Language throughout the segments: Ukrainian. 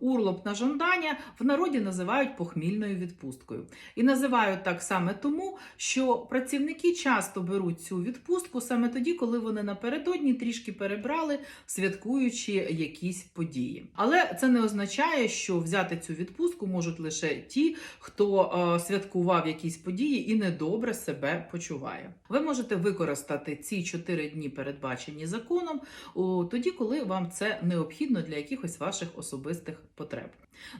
Урлоп на жандання в народі називають похмільною відпусткою. І називають так саме тому, що працівники часто беруть цю відпустку саме тоді, коли вони напередодні трішки перебрали, святкуючи якісь події. Але це не означає, що взяти цю відпустку можуть лише ті, хто е, святкував якісь події і недобре себе почуває. Ви можете використати ці 4 дні, передбачені законом, о, тоді, коли вам це необхідно для якихось ваших особистих потреб.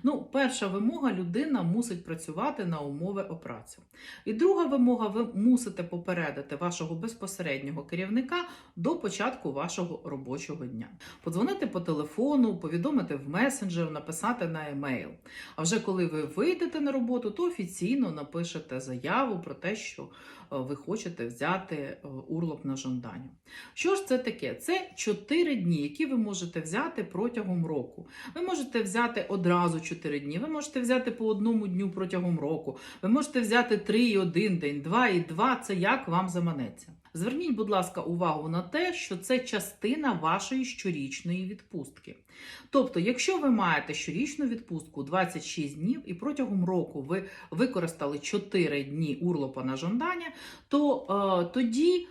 Ну, перша вимога людина мусить працювати на умови о працю. І друга вимога ви мусите попередити вашого безпосереднього керівника до початку вашого робочого дня. Подзвонити по телефону, повідомити в месенджер, написати на емейл. А вже коли ви вийдете на роботу, то офіційно напишете заяву про те, що е, ви хочете взяти е, урлоп на жандання. Що ж це таке? Це 4 дні, які ви можете взяти протягом року. Ви можете взяти одразу 4 дні, ви можете взяти по одному дню протягом року, ви можете взяти 3 і 1 день, 2 і 2, це як вам заманеться. Зверніть, будь ласка, увагу на те, що це частина вашої щорічної відпустки. Тобто, якщо ви маєте щорічну відпустку 26 днів і протягом року ви використали 4 дні урлопа на жандання, то е, тоді е,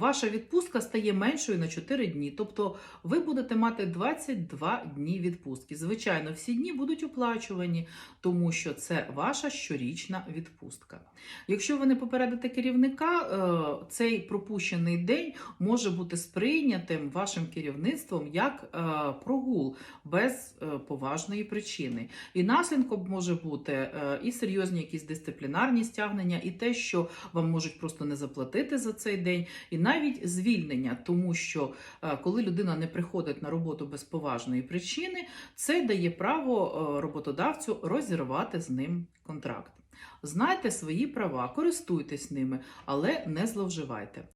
ваша відпустка стає меншою на 4 дні. Тобто ви будете мати 22 дні відпустки. Звичайно, всі дні будуть оплачувані, тому що це ваша щорічна відпустка. Якщо ви не попередите керівника, е, цей пропущений день може бути сприйнятим вашим керівництвом як е, прогул без е, поважної причини. І наслідком може бути і серйозні якісь дисциплінарні стягнення, і те, що вам можуть просто не заплатити за цей день, і навіть звільнення, тому що коли людина не приходить на роботу без поважної причини, це дає право е, роботодавцю розірвати з ним контракт. Знайте свої права, користуйтесь ними, але не зловживайте.